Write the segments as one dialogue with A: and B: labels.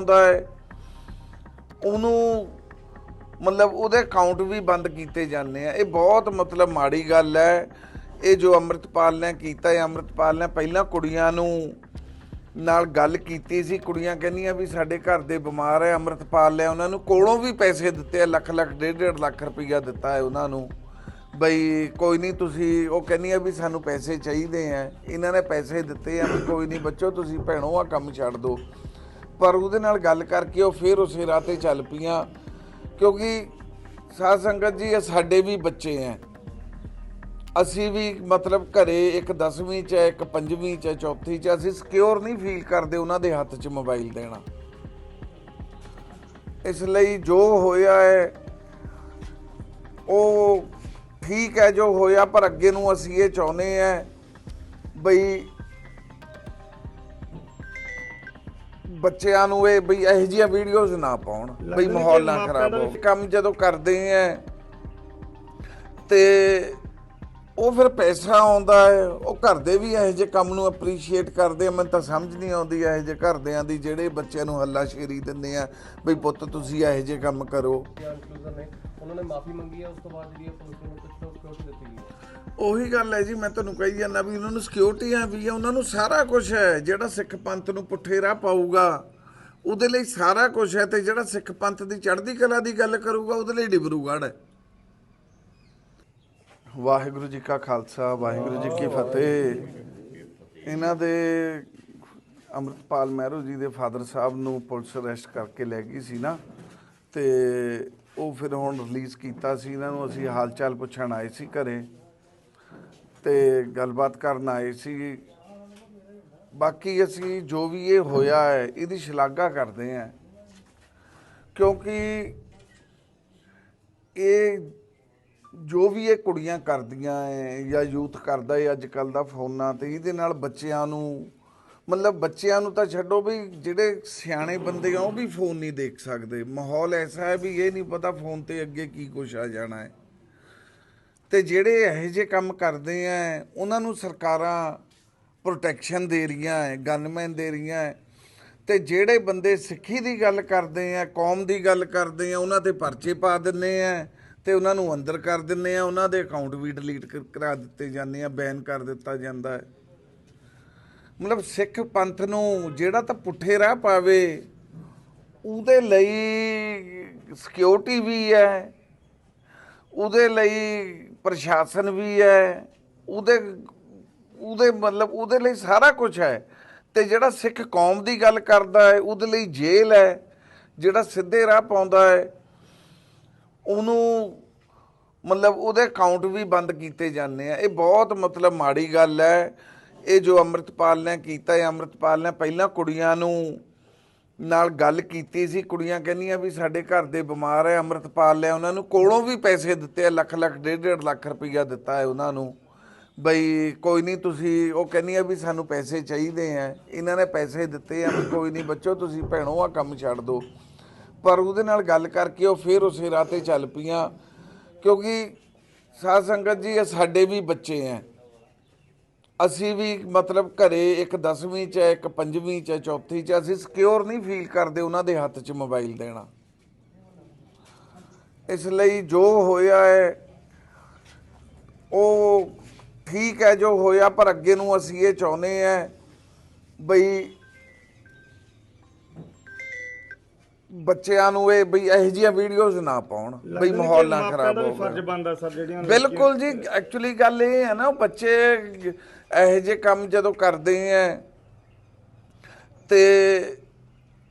A: ਪਾਉਂਦਾ ਹੈ, ਉਹਨੂੰ ਮਤਲਬ ਉਹਦੇ ਅਕਾਊਂਟ ਵੀ ਬੰਦ ਕੀਤੇ ਜਾਂਦੇ ਆ। ਇਹ ਬਹੁਤ ਮਤਲਬ ਮਾੜੀ ਗੱਲ ਹੈ। ਇਹ ਜੋ ਅੰਮ੍ਰਿਤਪਾਲ ਨੇ ਕੀਤਾ ਹੈ ਅੰਮ੍ਰਿਤਪਾਲ ਨੇ ਪਹਿਲਾਂ ਕੁੜੀਆਂ ਨੂੰ ਨਾਲ ਗੱਲ ਕੀਤੀ ਸੀ। ਕੁੜੀਆਂ ਕਹਿੰਦੀਆਂ ਵੀ ਸਾਡੇ ਘਰ ਦੇ ਬਿਮਾਰ ਹੈ, ਅੰਮ੍ਰਿਤਪਾਲ ਨੇ ਉਹਨਾਂ ਨੂੰ ਕੋਲੋਂ ਵੀ ਪੈਸੇ ਦਿੱਤੇ ਆ, ਲੱਖ ਲੱਖ, ਡੇਢ ਡੇਢ ਲੱਖ ਰੁਪਈਆ ਦਿੱਤਾ ਹੈ ਉਹਨਾਂ ਨੂੰ। ਬਈ ਕੋਈ ਨਹੀਂ, ਤੁਸੀਂ ਉਹ ਕਹਿੰਦੀਆਂ ਵੀ ਸਾਨੂੰ ਪੈਸੇ ਚਾਹੀਦੇ ਆ। ਇਹਨਾਂ ਨੇ ਪੈਸੇ ਦਿੱਤੇ ਆ ਵੀ ਕੋਈ ਨਹੀਂ, ਬੱਚੋ, ਤੁਸੀਂ ਭੈਣੋ ਆ ਕੰਮ ਛੱਡ ਦਿਓ। ਪਰ ਉਹਦੇ ਨਾਲ ਗੱਲ ਕਰਕੇ ਉਹ ਫਿਰ ਉਸੇ ਰਾਹ ਤੇ ਚੱਲ ਪਈਆਂ। ਕਿਉਂਕਿ ਸਾਧ ਸੰਗਤ ਜੀ, ਇਹ ਸਾਡੇ ਵੀ ਬੱਚੇ ਆ ਅਸੀਂ ਵੀ ਮਤਲਬ ਘਰੇ ਇੱਕ 10ਵੀਂ ਚ ਹੈ ਇੱਕ 5ਵੀਂ ਚ ਹੈ ਚੌਥੀ ਚ ਅਸੀਂ ਸਿਕਿਉਰ ਨਹੀਂ ਫੀਲ ਕਰਦੇ ਉਹਨਾਂ ਦੇ ਹੱਥ 'ਚ ਮੋਬਾਈਲ ਦੇਣਾ। ਇਸ ਲਈ ਜੋ ਹੋਇਆ ਹੈ ਉਹ ਠੀਕ ਹੈ ਜੋ ਹੋਇਆ, ਪਰ ਅੱਗੇ ਨੂੰ ਅਸੀਂ ਇਹ ਚਾਹੁੰਦੇ ਆ ਬਈ ਬੱਚਿਆਂ ਨੂੰ ਇਹ ਬਈ ਇਹੋ ਜਿਹੀਆਂ ਵੀਡੀਓਜ਼ ਨਾ ਪਾਉਣ। ਬਈ ਮਾਹੌਲ ਨਾ ਖਰਾਬ ਹੋ ਕੰਮ ਜਦੋਂ ਕਰਦੇ ਆ ਤੇ ਉਹ ਫਿਰ ਪੈਸਾ ਆਉਂਦਾ ਹੈ ਉਹ ਘਰ ਦੇ ਵੀ ਇਹੋ ਜਿਹੇ ਕੰਮ ਨੂੰ ਅਪਰੀਸ਼ੀਏਟ ਕਰਦੇ ਆ। ਮੈਨੂੰ ਤਾਂ ਸਮਝ ਨਹੀਂ ਆਉਂਦੀ ਇਹੋ ਜਿਹੇ ਘਰਦਿਆਂ ਦੀ ਜਿਹੜੇ ਬੱਚਿਆਂ ਨੂੰ ਹੱਲਾ ਸ਼ੇਰੀ ਦਿੰਦੇ ਆ। ਬਈ ਪੁੱਤ ਤੁਸੀਂ ਇਹੋ ਜਿਹੇ ਕੰਮ ਕਰੋ।
B: ਉਹਨਾਂ ਨੇ ਮਾਫੀ ਮੰਗੀ ਹੈ ਉਸ ਤੋਂ ਬਾਅਦ ਜਿਹੜੀ ਹੈ ਪੁਲਿਸ ਨੂੰ ਕੁਝ ਸਿਕਿਉਰਿਟੀ ਦਿੱਤੀ ਗਈ ਹੈ
A: ਉਹੀ ਗੱਲ ਹੈ ਜੀ ਮੈਂ ਤੁਹਾਨੂੰ ਕਹੀ ਜਾਂਦਾ ਵੀ ਉਹਨਾਂ ਨੂੰ ਸਿਕਿਉਰਟੀਆਂ ਵੀ ਉਹਨਾਂ ਨੂੰ ਸਾਰਾ ਕੁਝ ਹੈ ਜਿਹੜਾ ਸਿੱਖ ਪੰਥ ਨੂੰ ਪੁੱਠੇ ਰਾਹ ਪਾਊਗਾ ਉਹਦੇ ਲਈ ਸਾਰਾ ਕੁਝ ਹੈ ਤੇ ਜਿਹੜਾ ਸਿੱਖ ਪੰਥ ਦੀ ਚੜ੍ਹਦੀ ਕਲਾ ਦੀ ਗੱਲ ਕਰੂਗਾ ਉਹਦੇ ਲਈ ਡਿਬਰੂਗੜ੍ਹ ਹੈ। ਵਾਹਿਗੁਰੂ ਜੀ ਕਾ ਖਾਲਸਾ ਵਾਹਿਗੁਰੂ ਜੀ ਕੀ ਫਤਿਹ। ਇਹਨਾਂ ਦੇ ਅੰਮ੍ਰਿਤਪਾਲ ਮਹਿਰੋ ਜੀ ਦੇ ਫਾਦਰ ਸਾਹਿਬ ਨੂੰ ਪੁਲਿਸ ਅਰੈਸਟ ਕਰਕੇ ਲੈ ਗਈ ਸੀ ਨਾ ਤੇ ਉਹ ਫਿਰ ਹੁਣ ਰਿਲੀਜ਼ ਕੀਤਾ ਸੀ ਇਹਨਾਂ ਨੂੰ, ਅਸੀਂ ਹਾਲ ਚਾਲ ਪੁੱਛਣ ਆਏ ਸੀ ਘਰੇ ਤੇ ਗੱਲਬਾਤ ਕਰਨ ਆਏ ਸੀ। ਬਾਕੀ ਅਸੀਂ ਜੋ ਵੀ ਇਹ ਹੋਇਆ ਹੈ, ਇਹਦੀ ਸ਼ਲਾਘਾ ਕਰਦੇ ਹਾਂ। ਕਿਉਂਕਿ ਇਹ ਜੋ ਵੀ ਇਹ ਕੁੜੀਆਂ ਕਰਦੀਆਂ ਐ ਜਾਂ ਯੂਥ ਕਰਦਾ ਏ ਅੱਜ ਕੱਲ ਦਾ ਫੋਨਾਂ ਤੇ, ਇਹਦੇ ਨਾਲ ਬੱਚਿਆਂ ਨੂੰ ਮਤਲਬ ਬੱਚਿਆਂ ਨੂੰ ਤਾਂ ਛੱਡੋ ਵੀ ਜਿਹੜੇ ਸਿਆਣੇ ਬੰਦੇ ਆ, ਉਹ ਵੀ ਫੋਨ ਨਹੀਂ ਦੇਖ ਸਕਦੇ। ਮਾਹੌਲ ਐਸਾ ਹੈ ਵੀ ਇਹ ਨਹੀਂ ਪਤਾ ਫੋਨ ਤੇ ਅੱਗੇ ਕੀ ਕੁਛ ਆ ਜਾਣਾ ਹੈ। ਤੇ ਜਿਹੜੇ ਇਹੋ ਜਿਹੇ ਕੰਮ ਕਰਦੇ ਆ, ਉਹਨਾਂ ਨੂੰ ਸਰਕਾਰਾਂ ਪ੍ਰੋਟੈਕਸ਼ਨ ਦੇ ਰਹੀਆਂ ਹੈ ਗਨਮੈਨ ਦੇ ਰਹੀਆਂ ਹੈ। ਤੇ ਜਿਹੜੇ ਬੰਦੇ ਸਿੱਖੀ ਦੀ ਗੱਲ ਕਰਦੇ ਆ, ਕੌਮ ਦੀ ਗੱਲ ਕਰਦੇ ਆ, ਉਹਨਾਂ ਤੇ ਪਰਚੇ ਪਾ ਦਿੰਨੇ ਆ ਤੇ ਉਹਨਾਂ ਨੂੰ ਅੰਦਰ ਕਰ ਦਿੰਨੇ ਆ, ਉਹਨਾਂ ਦੇ ਅਕਾਊਂਟ ਵੀ ਡਿਲੀਟ ਕਰਾ ਦਿੱਤੇ ਜਾਂਦੇ ਆ ਬੈਨ ਕਰ ਦਿੱਤਾ ਜਾਂਦਾ ਹੈ। ਮਤਲਬ ਸਿੱਖ ਪੰਥ ਨੂੰ ਜਿਹੜਾ ਤਾਂ ਪੁੱਠੇ ਰਾਹ ਪਾਵੇ, ਉਹਦੇ ਲਈ ਸਿਕਿਉਰਿਟੀ ਵੀ ਹੈ, ਉਹਦੇ ਲਈ ਪ੍ਰਸ਼ਾਸਨ ਵੀ ਹੈ, ਉਹਦੇ ਉਹਦੇ ਮਤਲਬ ਉਹਦੇ ਲਈ ਸਾਰਾ ਕੁਝ ਹੈ। ਤੇ ਜਿਹੜਾ ਸਿੱਖ ਕੌਮ ਦੀ ਗੱਲ ਕਰਦਾ ਹੈ, ਉਹਦੇ ਲਈ ਜੇਲ੍ਹ ਹੈ, ਜਿਹੜਾ ਸਿੱਧੇ ਰਾਹ ਪਾਉਂਦਾ ਹੈ, ਉਹਨੂੰ ਮਤਲਬ ਉਹਦੇ ਅਕਾਊਂਟ ਵੀ ਬੰਦ ਕੀਤੇ ਜਾਂਦੇ ਆ। ਇਹ ਬਹੁਤ ਮਤਲਬ ਮਾੜੀ ਗੱਲ ਹੈ। ਇਹ ਜੋ ਅੰਮ੍ਰਿਤਪਾਲ ਨੇ ਕੀਤਾ ਹੈ ਅੰਮ੍ਰਿਤਪਾਲ ਨੇ ਪਹਿਲਾਂ ਕੁੜੀਆਂ ਨੂੰ ਨਾਲ ਗੱਲ ਕੀਤੀ ਸੀ। ਕੁੜੀਆਂ ਕਹਿੰਦੀਆਂ ਵੀ ਸਾਡੇ ਘਰ ਦੇ ਬਿਮਾਰ ਹੈ ਅੰਮ੍ਰਿਤਪਾਲ ਨੇ ਉਹਨਾਂ ਨੂੰ ਕੋਲੋਂ ਵੀ ਪੈਸੇ ਦਿੱਤੇ ਆ, ਲੱਖ ਲੱਖ, ਡੇਢ ਡੇਢ ਲੱਖ ਰੁਪਈਆ ਦਿੱਤਾ ਹੈ ਉਹਨਾਂ ਨੂੰ। ਬਈ ਕੋਈ ਨਹੀਂ ਤੁਸੀਂ, ਉਹ ਕਹਿੰਦੀਆਂ ਵੀ ਸਾਨੂੰ ਪੈਸੇ ਚਾਹੀਦੇ ਆ ਇਹਨਾਂ ਨੇ ਪੈਸੇ ਦਿੱਤੇ ਆ ਵੀ ਕੋਈ ਨਹੀਂ ਬੱਚੋ ਤੁਸੀਂ ਭੈਣੋ ਆ ਕੰਮ ਛੱਡ ਦਿਓ ਪਰ ਉਹਦੇ ਨਾਲ ਗੱਲ ਕਰਕੇ ਉਹ ਫਿਰ ਉਸੇ ਰਾਹ ਤੇ ਚੱਲ ਪਈਆਂ, ਕਿਉਂਕਿ ਸਾਧ ਸੰਗਤ ਜੀ ਇਹ ਸਾਡੇ ਵੀ ਬੱਚੇ ਆ ਅਸੀਂ ਵੀ ਮਤਲਬ ਘਰੇ ਇੱਕ 10ਵੀਂ ਚ ਹੈ, ਇੱਕ 5ਵੀਂ ਚ ਹੈ, ਚੌਥੀ ਚ ਅਸੀਂ ਸਿਕਿਉਰ ਨਹੀਂ ਫੀਲ ਕਰਦੇ ਉਹਨਾਂ ਦੇ ਹੱਥ 'ਚ ਮੋਬਾਈਲ ਦੇਣਾ। ਇਸ ਲਈ ਜੋ ਹੋਇਆ ਹੈ, ਉਹ ਠੀਕ ਹੈ ਜੋ ਹੋਇਆ, ਪਰ ਅੱਗੇ ਨੂੰ ਅਸੀਂ ਇਹ ਚਾਹੁੰਦੇ ਆ ਬਈ ਬੱਚਿਆਂ ਨੂੰ ਇਹ ਬਈ ਇਹੋ ਜਿਹੀਆਂ ਵੀਡੀਓਜ਼ ਨਾ ਪਾਉਣ ਬਈ ਮਾਹੌਲ ਨਾ ਖਰਾਬ ਹੋਵੇ
C: ਫਰਜ਼ ਬਣਦਾ ਸਰ ਜਿਹੜੀਆਂ
A: ਬਿਲਕੁਲ ਜੀ ਐਕਚੁਅਲੀ ਗੱਲ ਇਹ ਹੈ ਨਾ ਬੱਚੇ ਇਹੋ ਜਿਹੇ ਕੰਮ ਜਦੋਂ ਕਰਦੇ ਆ ਤੇ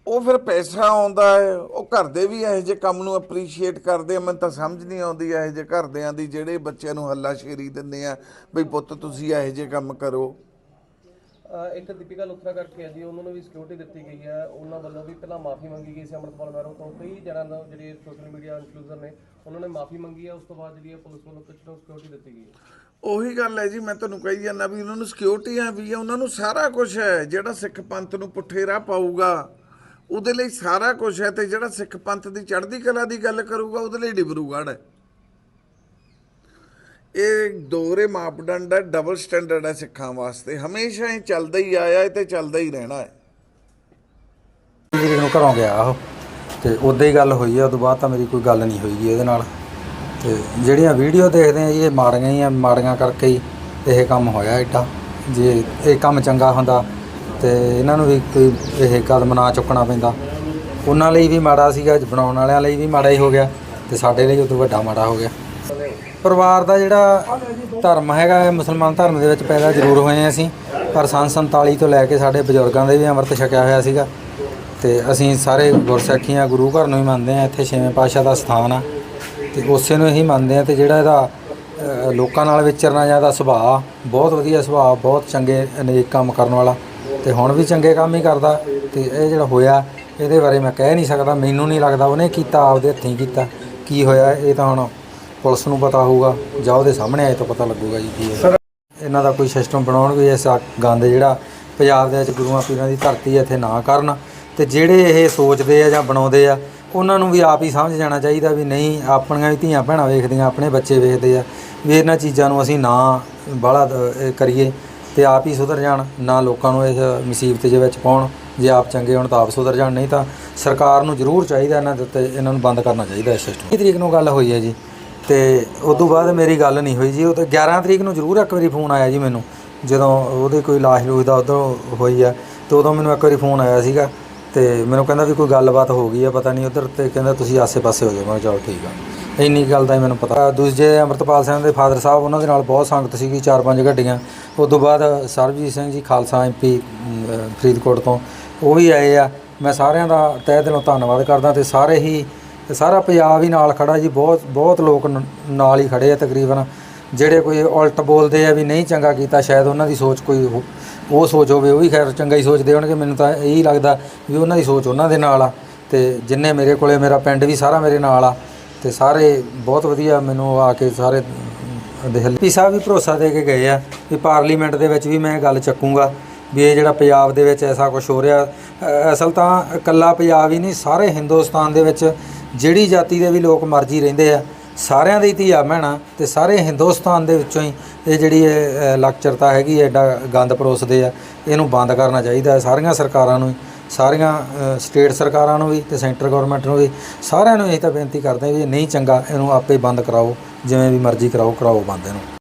A: ਉਹ ਫਿਰ ਪੈਸਾ ਆਉਂਦਾ ਹੈ ਉਹ ਘਰ ਦੇ ਵੀ ਇਹੋ ਜਿਹੇ ਕੰਮ ਨੂੰ ਅਪਰੀਸ਼ੀਏਟ ਕਰਦੇ ਆ ਮੈਨੂੰ ਤਾਂ ਸਮਝ ਨਹੀਂ ਆਉਂਦੀ ਇਹੋ ਜਿਹੇ ਘਰਦਿਆਂ ਦੀ ਜਿਹੜੇ ਬੱਚਿਆਂ ਨੂੰ ਹੱਲਾ ਸ਼ੇਰੀ ਦਿੰਦੇ ਆ ਬਈ ਪੁੱਤ ਤੁਸੀਂ ਇਹੋ ਜਿਹੇ ਕੰਮ ਕਰੋ।
B: ਇੱਕ ਦੀਪਿਕਾ ਲੁਥਰਾ ਕਰਕੇ ਹੈ ਜੀ, ਉਹਨਾਂ ਨੂੰ ਵੀ ਸਿਕਿਉਰਿਟੀ ਦਿੱਤੀ ਗਈ ਹੈ। ਉਹਨਾਂ ਵੱਲੋਂ ਵੀ ਪਹਿਲਾਂ ਮਾਫੀ ਮੰਗੀ ਗਈ ਸੀ ਅਮਰਪਾਲ ਮਹਿਰੋ ਤੋਂ। ਕਈ ਜਣਾਂ ਨੂੰ ਜਿਹੜੇ ਸੋਸ਼ਲ ਮੀਡੀਆ ਇਨਫਲੂਐਂਸਰ ਨੇ, ਉਹਨਾਂ ਨੇ ਮਾਫੀ ਮੰਗੀ ਹੈ। ਉਸ ਤੋਂ ਬਾਅਦ ਜਿਹੜੀ ਹੈ ਪੁਲਿਸ ਵੱਲੋਂ ਕੁਝ ਸਿਕਿਉਰਿਟੀ ਦਿੱਤੀ ਗਈ ਹੈ।
A: ਉਹੀ ਗੱਲ ਹੈ ਜੀ, ਮੈਂ ਤੁਹਾਨੂੰ ਕਹੀ ਜਾਂਦਾ ਵੀ ਉਹਨਾਂ ਨੂੰ ਸਿਕਿਉਰਟੀਆਂ ਵੀ ਆ ਉਹਨਾਂ ਨੂੰ ਸਾਰਾ ਕੁਝ ਹੈ। ਜਿਹੜਾ ਸਿੱਖ ਪੰਥ ਨੂੰ ਪੁੱਠੇ ਰਾਹ ਪਾਊਗਾ, ਉਹਦੇ ਲਈ ਸਾਰਾ ਕੁਝ ਹੈ ਤੇ ਜਿਹੜਾ ਸਿੱਖ ਪੰਥ ਦੀ ਚੜ੍ਹਦੀ ਕਲਾ ਦੀ ਗੱਲ ਕਰੂਗਾ, ਉਹਦੇ ਲਈ ਡਿਬਰੂਗੜ੍ਹ ਹੈ। ਇਹ ਦੋਹਰੇ ਮਾਪਦੰਡ ਹੈ ਡਬਲ ਸਟੈਂਡਰਡ ਹੈ ਸਿੱਖਾਂ ਵਾਸਤੇ। ਹਮੇਸ਼ਾ ਇਹ ਚੱਲਦਾ ਹੀ ਆਇਆ ਹੈ ਤੇ ਚੱਲਦਾ ਹੀ ਰਹਿਣਾ ਹੈ।
D: ਵੀਰੇ ਨੂੰ
C: ਘਰੋਂ ਗਿਆ ਉਹ ਤੇ ਉਦਾਂ ਹੀ ਗੱਲ ਹੋਈ ਆ, ਉਦੋਂ ਬਾਅਦ ਤਾਂ ਮੇਰੀ ਕੋਈ ਗੱਲ ਨਹੀਂ ਹੋਈਗੀ ਇਹਦੇ ਨਾਲ। ਤੇ ਜਿਹੜੀਆਂ ਵੀਡੀਓ ਦੇਖਦੇ ਆ ਜੀ, ਇਹ ਮਾੜੀਆਂ ਹੀ ਆ, ਮਾੜੀਆਂ ਕਰਕੇ ਹੀ ਇਹ ਕੰਮ ਹੋਇਆ ਏਡਾ। ਜੇ ਇਹ ਕੰਮ ਚੰਗਾ ਹੁੰਦਾ ਤੇ ਇਹਨਾਂ ਨੂੰ ਵੀ ਕੋਈ ਇਹ ਕਦਮ ਨਾ ਚੁੱਕਣਾ ਪੈਂਦਾ। ਉਹਨਾਂ ਲਈ ਵੀ ਮਾੜਾ ਸੀਗਾ, ਬਣਾਉਣ ਵਾਲਿਆਂ ਲਈ ਵੀ ਮਾੜਾ ਹੀ ਹੋ ਗਿਆ ਤੇ ਸਾਡੇ ਲਈ ਉਦੋਂ ਵੱਡਾ ਮਾੜਾ ਹੋ ਗਿਆ। ਪਰਿਵਾਰ ਦਾ ਜਿਹੜਾ ਧਰਮ ਹੈਗਾ ਇਹ ਮੁਸਲਮਾਨ ਧਰਮ ਦੇ ਵਿੱਚ ਪੈਦਾ ਜ਼ਰੂਰ ਹੋਏ ਹਾਂ ਅਸੀਂ। ਪਰ ਸੰਨ 47 ਤੋਂ ਲੈ ਕੇ ਸਾਡੇ ਬਜ਼ੁਰਗਾਂ ਦੇ ਵੀ ਅੰਮ੍ਰਿਤ ਛਕਿਆ ਹੋਇਆ ਸੀਗਾ। ਤੇ ਅਸੀਂ ਸਾਰੇ ਗੁਰਸਿੱਖੀਆਂ ਗੁਰੂ ਘਰ ਨੂੰ ਹੀ ਮੰਨਦੇ ਆ ਇੱਥੇ ਛੇਵੇਂ ਪਾਤਸ਼ਾਹ ਦਾ ਸਥਾਨ ਆ। ਤੇ ਉਸੇ ਨੂੰ ਹੀ ਮੰਨਦੇ ਆ ਤੇ ਜਿਹੜਾ ਇਹਦਾ ਲੋਕਾਂ ਨਾਲ ਵਿਚਰਨਾ ਜਾਂ ਇਹਦਾ ਸੁਭਾਅ ਬਹੁਤ ਵਧੀਆ ਸੁਭਾਅ, ਬਹੁਤ ਚੰਗੇ ਅਨੇਕ ਕੰਮ ਕਰਨ ਵਾਲਾ। ਤੇ ਹੁਣ ਵੀ ਚੰਗੇ ਕੰਮ ਹੀ ਕਰਦਾ। ਤੇ ਇਹ ਜਿਹੜਾ ਹੋਇਆ, ਇਹਦੇ ਬਾਰੇ ਮੈਂ ਕਹਿ ਨਹੀਂ ਸਕਦਾ। ਮੈਨੂੰ ਨਹੀਂ ਲੱਗਦਾ ਉਹਨੇ ਕੀਤਾ, ਆਪਦੇ ਹੱਥੀਂ ਕੀਤਾ। ਕੀ ਹੋਇਆ, ਇਹ ਤਾਂ ਹੁਣ ਪੁਲਿਸ ਨੂੰ ਪਤਾ ਹੋਊਗਾ, ਜਾਂ ਉਹਦੇ ਸਾਹਮਣੇ ਆਏ ਤਾਂ ਪਤਾ ਲੱਗੂਗਾ ਜੀ ਕੀ ਹੈ ਇਹਨਾਂ ਦਾ ਕੋਈ ਸਿਸਟਮ ਬਣਾਉਣ ਵੀ ਇਸ ਆ ਗੰਦ ਜਿਹੜਾ ਪੰਜਾਬ ਦੇ ਵਿੱਚ ਗੁਰੂਆਂ ਪੀਰਾਂ ਦੀ ਧਰਤੀ ਇੱਥੇ ਨਾ ਕਰਨ। ਤੇ ਜਿਹੜੇ ਇਹ ਸੋਚਦੇ ਆ ਜਾਂ ਬਣਾਉਂਦੇ ਆ, ਉਹਨਾਂ ਨੂੰ ਵੀ ਆਪ ਹੀ ਸਮਝ ਜਾਣਾ ਚਾਹੀਦਾ ਵੀ ਨਹੀਂ, ਆਪਣੀਆਂ ਵੀ ਧੀਆਂ ਭੈਣਾਂ ਵੇਖਦੀਆਂ, ਆਪਣੇ ਬੱਚੇ ਵੇਖਦੇ ਆ, ਵੀ ਇਹਨਾਂ ਚੀਜ਼ਾਂ ਨੂੰ ਅਸੀਂ ਨਾ ਬਾਹਲਾ ਕਰੀਏ ਤੇ ਆਪ ਹੀ ਸੁਧਰ ਜਾਣ, ਨਾ ਲੋਕਾਂ ਨੂੰ ਇਸ ਮੁਸੀਬਤ ਦੇ ਵਿੱਚ ਪਾਉਣ। ਜੇ ਆਪ ਚੰਗੇ ਹੋਣ ਤਾਂ ਆਪ ਸੁਧਰ ਜਾਣ, ਨਹੀਂ ਤਾਂ ਸਰਕਾਰ ਨੂੰ ਜ਼ਰੂਰ ਚਾਹੀਦਾ ਇਹਨਾਂ ਦੇ ਉੱਤੇ, ਇਹਨਾਂ ਨੂੰ ਬੰਦ ਕਰਨਾ ਚਾਹੀਦਾ ਇਸ ਸਿਸਟਮ 20 ਤਰੀਕ ਨੂੰ ਗੱਲ ਹੋਈ ਹੈ ਜੀ? ਤੇ ਉਸ ਤੋਂ ਬਾਅਦ ਮੇਰੀ ਗੱਲ ਨਹੀਂ ਹੋਈ ਜੀ। ਉਹ ਤਾਂ 11 ਤਰੀਕ ਨੂੰ ਜ਼ਰੂਰ ਇੱਕ ਵਾਰੀ ਫੋਨ ਆਇਆ ਜੀ ਮੈਨੂੰ। ਜਦੋਂ ਉਹਦੇ ਕੋਈ ਲਾਸ਼ ਲੂਸ਼ ਦਾ ਉਦੋਂ ਹੋਈ ਆ, ਤੇ ਉਦੋਂ ਮੈਨੂੰ ਇੱਕ ਵਾਰੀ ਫੋਨ ਆਇਆ ਸੀਗਾ। ਤੇ ਮੈਨੂੰ ਕਹਿੰਦਾ ਵੀ ਕੋਈ ਗੱਲਬਾਤ ਹੋ ਗਈ ਆ, ਪਤਾ ਨਹੀਂ ਉਧਰ ਤੇ ਕਹਿੰਦਾ ਤੁਸੀਂ ਆਸੇ-ਪਾਸੇ ਹੋ ਜਾਓ। ਮੈਂ ਕਿਹਾ ਚਲੋ ਠੀਕ ਆ। ਇੰਨੀ ਗੱਲ ਦਾ ਹੀ ਮੈਨੂੰ ਪਤਾ। ਦੂਜੇ ਅੰਮ੍ਰਿਤਪਾਲ ਸਿੰਘ ਦੇ ਫਾਦਰ ਸਾਹਿਬ, ਉਹਨਾਂ ਦੇ ਨਾਲ ਬਹੁਤ ਸੰਗਤ ਸੀਗੀ, ਚਾਰ ਪੰਜ ਗੱਡੀਆਂ। ਉਸ ਤੋਂ ਬਾਅਦ ਸਰਬਜੀਤ ਸਿੰਘ ਜੀ, ਖਾਲਸਾ ਐਮਪੀ ਫਰੀਦਕੋਟ ਤੋਂ, ਉਹ ਵੀ ਆਏ ਆ। ਮੈਂ ਸਾਰਿਆਂ ਦਾ ਤਹਿ ਦਿਲੋਂ ਧੰਨਵਾਦ ਕਰਦਾ ਤੇ ਸਾਰੇ ਹੀ ਤੇ ਸਾਰਾ ਪੰਜਾਬ ਹੀ ਨਾਲ ਖੜਾ ਜੀ, ਬਹੁਤ ਬਹੁਤ ਲੋਕ ਨ- ਨਾਲ ਹੀ ਖੜੇ ਆ ਤਕਰੀਬਨ। ਜਿਹੜੇ ਕੋਈ ਉਲਟ ਬੋਲਦੇ ਆ ਵੀ ਨਹੀਂ ਚੰਗਾ ਕੀਤਾ, ਸ਼ਾਇਦ ਉਹਨਾਂ ਦੀ ਸੋਚ ਕੋਈ ਹੋ- ਉਹ ਸੋਚ ਹੋਵੇ, ਉਹ ਵੀ ਖੈਰ ਚੰਗਾ ਹੀ ਸੋਚਦੇ ਹੋਣਗੇ। ਮੈਨੂੰ ਤਾਂ ਇਹੀ ਲੱਗਦਾ ਵੀ ਉਹਨਾਂ ਦੀ ਸੋਚ ਉਹਨਾਂ ਦੇ ਨਾਲ ਆ। ਤੇ ਜਿੰਨੇ ਮੇਰੇ ਕੋਲੇ, ਮੇਰਾ ਪਿੰਡ ਵੀ ਸਾਰਾ ਮੇਰੇ ਨਾਲ ਆ। ਤੇ ਸਾਰੇ ਬਹੁਤ ਵਧੀਆ ਮੈਨੂੰ ਆ ਕੇ ਸਾਰੇ ਦਿੱਲੀ ਸਾਹਿਬ ਵੀ ਭਰੋਸਾ ਦੇ ਕੇ ਗਏ ਆ ਵੀ ਪਾਰਲੀਮੈਂਟ ਦੇ ਵਿੱਚ ਵੀ ਮੈਂ ਇਹ ਗੱਲ ਚੱਕੂੰਗਾ। ਵੀ ਇਹ ਜਿਹੜਾ ਪੰਜਾਬ ਦੇ ਵਿੱਚ ਐਸਾ ਕੁਝ ਹੋ ਰਿਹਾ ਅਸਲ ਤਾਂ ਇਕੱਲਾ ਪੰਜਾਬ ਹੀ ਨਹੀਂ ਸਾਰੇ ਹਿੰਦੁਸਤਾਨ ਦੇ ਵਿੱਚ ਜਿਹੜੀ ਜਾਤੀ ਦੇ ਵੀ ਲੋਕ ਮਰਜ਼ੀ ਰਹਿੰਦੇ ਆ ਸਾਰਿਆਂ ਦੀ ਧੀਆ ਮਹਿਣਾ ਤੇ ਸਾਰੇ ਹਿੰਦੁਸਤਾਨ ਦੇ ਵਿੱਚੋਂ ਹੀ ਇਹ ਜਿਹੜੀ ਇਹ, ਅ, ਹੈਗੀ ਐਡਾ ਗੰਦ ਪਰੋਸਦੇ ਆ ਇਹਨੂੰ ਬੰਦ ਕਰਨਾ ਚਾਹੀਦਾ ਹੈ ਸਾਰੀਆਂ ਸਰਕਾਰਾਂ ਨੂੰ ਹੀ, ਸਾਰੀਆਂ ਸਟੇਟ ਸਰਕਾਰਾਂ ਨੂੰ ਵੀ ਤੇ ਸੈਂਟਰ ਗਵਰਨਮੈਂਟ ਨੂੰ ਵੀ ਸਾਰਿਆਂ ਨੂੰ ਇਹ ਤਾਂ ਬੇਨਤੀ ਕਰਦੇ ਵੀ ਨਹੀਂ ਚੰਗਾ ਇਹਨੂੰ ਆਪੇ ਬੰਦ ਕਰਾਓ ਜਿਵੇਂ ਵੀ ਮਰਜ਼ੀ ਕਰਾਓ ਕਰਾਓ ਬੰਦ ਇਹਨੂੰ।